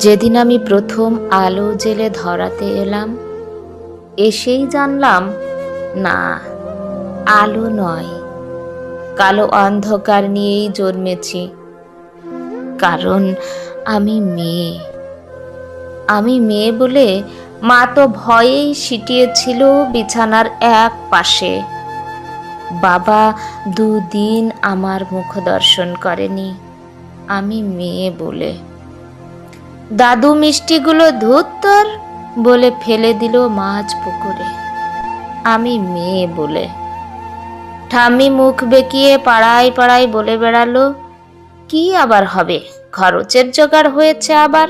যেদিন আমি প্রথম আলো জেলে ধরাতে এলাম, এসেই জানলাম, না, আলো নয়। কালো অন্ধকার নিয়েই জন্মেছি। কারণ আমি মেয়ে। আমি মেয়ে বলে মা তো ভয়েই সিটিয়েছিল বিছানার এক পাশে। বাবা দুদিন আমার মুখ দর্শন করেনি। আমি মেয়ে বলে। দাদু মিষ্টিগুলো ধুত্তর বলে ফেলে দিল মাছ পুকুরে। আমি মেয়ে বলে। ঠাম্মি মুখ বেঁকিয়ে পাড়ায় পাড়ায় বলে বেড়ালো, কি আবার হবে? খরচের জোগাড় হয়েছে আবার?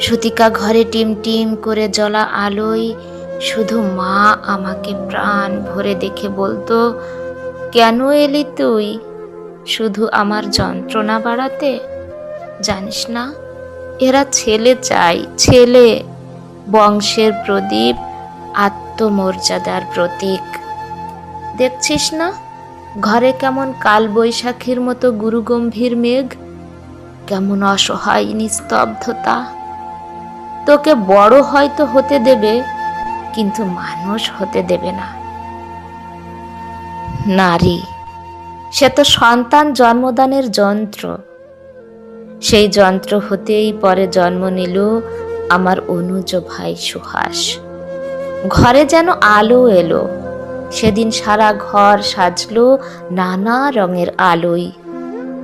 সুতিকা ঘরে টিম টিম করে জ্বলা আলোয় শুধু মা আমাকে প্রাণ ভরে দেখে বলতো, কেন এলি তুই? শুধু আমার যন্ত্রণা বাড়াতে? জানিস না? এরা ছেলে চাই, ছেলে। বংশের প্রদীপ, আত্মমর্যাদার প্রতীক। দেখছিস না? ঘরে কেমন কাল বৈশাখীর মতো গুরুগম্ভীর মেঘ। কেমন অসহায় নিস্তব্ধতা। তোকে বড় হয়তো হতে দেবে, কিন্তু মানুষ হতে দেবে না। নারী, সে তো সন্তান জন্মদানের যন্ত্র। সেই যন্ত্র হতেই পরে জন্ম নিল আমার অনুজ ভাই সুহাস। ঘরে যেন আলো এলো। সেদিন সারা ঘর সাজলো নানা রঙের আলোয়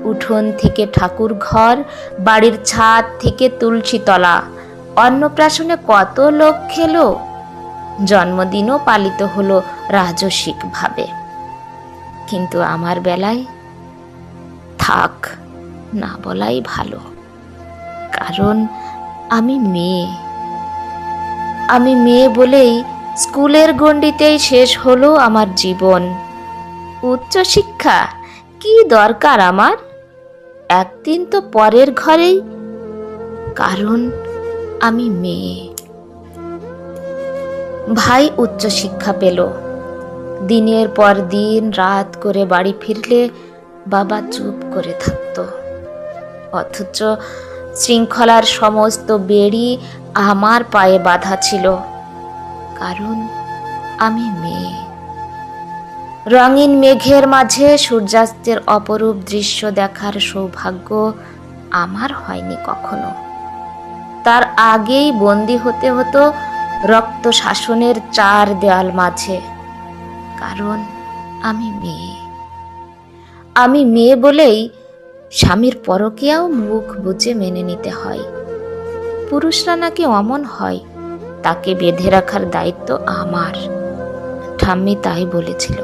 উঠোন থেকে ঠাকুর ঘর, বাড়ির ছাদ থেকে তুলসীতলা অন্নপ্রাশনে কত লোক খেলো। জন্মদিনও পালিত হলো রাজসিকভাবে। কিন্তু আমার বেলায় থাক। না বলাই ভালো। কারণ আমি মেয়ে। আমি মেয়ে বলেই স্কুলের গণ্ডিতেই শেষ হলো আমার জীবন। উচ্চশিক্ষা? কি দরকার আমার? একদিন তো পরের ঘরেই। কারণ আমি মেয়ে। ভাই উচ্চশিক্ষা পেল। দিনের পর দিন রাত করে বাড়ি ফিরলে বাবা চুপ করে থাকত। অথচ শৃঙ্খলার সমস্ত বেড়ি আমার পায়ে বাঁধা ছিল। কারণ আমি মেয়ে। রঙিন মেঘের মাঝে সূর্যাস্তের অপরূপ দৃশ্য দেখার সৌভাগ্য আমার হয়নি কখনো। তার আগেই বন্দি হতে হতো রক্ত শাসনের চার দেয়াল মাঝে। কারণ আমি মেয়ে। আমি মেয়ে বলেই স্বামীর পরকেয়াও মুখ বুঝে মেনে নিতে হয়। পুরুষরা নাকি অমন হয়, তাকে বেঁধে রাখার দায়িত্ব আমার, ঠাম্মি তাই বলেছিল।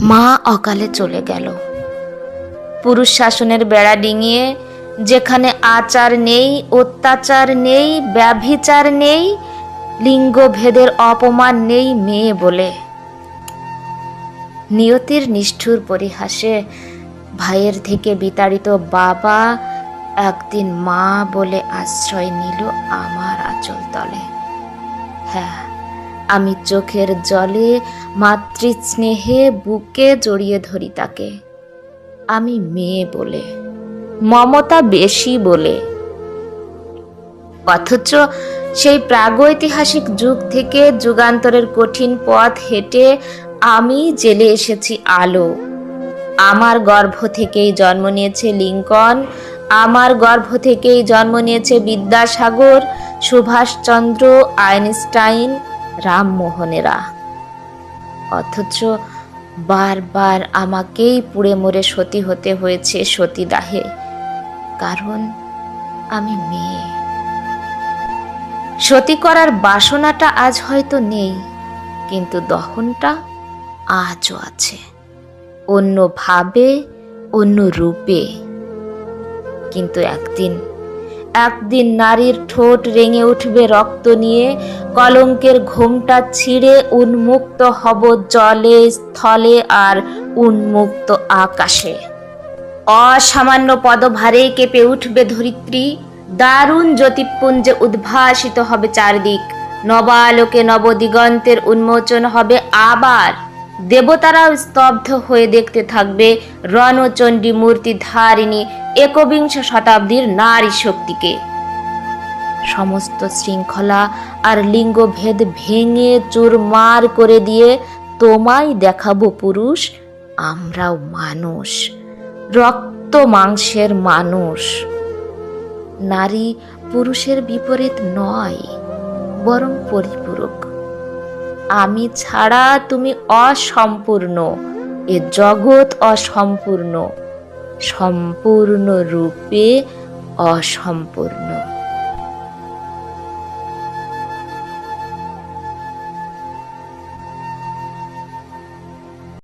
মা অকালে চলে গেল। পুরুষ শাসনের বেড়া ডিঙিয়ে যেখানে আচার নেই, অত্যাচার নেই, ব্যভিচার নেই, লিঙ্গভেদের অপমান নেই মেয়ে বলে। নিয়তির নিষ্ঠুর পরিহাসে ভাইয়ের থেকে বিতাড়িত বাবা একদিন মা বলে আশ্রয় নিল আমার আঁচল তলে। হ্যাঁ আমি চোখের জলে মাতৃস্নেহে বুকে জড়িয়ে ধরি তাকে। আমি মেয়ে বলে, মমতা বেশি বলে। অথচ সেই প্রাগৈতিহাসিক যুগ থেকে যুগান্তরের কঠিন পথ হেঁটে আমি জেলে এসেছি আলো। আমার গর্ভ থেকেই জন্ম নিয়েছে লিঙ্কন। আমার গর্ভ থেকেই জন্ম নিয়েছে বিদ্যাসাগর, সুভাষচন্দ্র, আইনস্টাইন, রামমোহনেরা। অথচ বারবার আমাকেই পুড়ে মরে সতী হতে হয়েছে সতীদাহে, কারণ আমি মেয়ে। সতী করার বাসনাটা আজ হয়তো নেই, কিন্তু দহনটা আজও আছে। অন্য ভাবে অন্য রূপে কিন্তু একদিন একদিন নারীর ঠোঁট রেঙে উঠবে রক্ত নিয়ে, কলঙ্কের ঘোমটা ছিঁড়ে উন্মুক্ত হব জলে, স্থলে আর উন্মুক্ত আকাশে। অসামান্য পদভারে কেঁপে উঠবে ধরিত্রী। দারুণ জ্যোতিপুঞ্জে উদ্ভাসিত হবে চারদিক। নবালোকে নবদিগন্তের উন্মোচন হবে আবার। দেবতারাও স্তব্ধ হয়ে দেখতে থাকবে রণচণ্ডী মূর্তি ধারিণী একবিংশ শতাব্দীর নারী শক্তিকে। সমস্ত শৃঙ্খলা আর লিঙ্গভেদ ভেঙে চুরমার করে দিয়ে তোমায় দেখাবো পুরুষ, আমরাও মানুষ, রক্ত মাংসের মানুষ। নারী পুরুষের বিপরীত নয়, বরং পরিপূরক। আমি ছাড়া তুমি অসম্পূর্ণ। এ জগৎ অসম্পূর্ণ। সম্পূর্ণ রূপে অসম্পূর্ণ।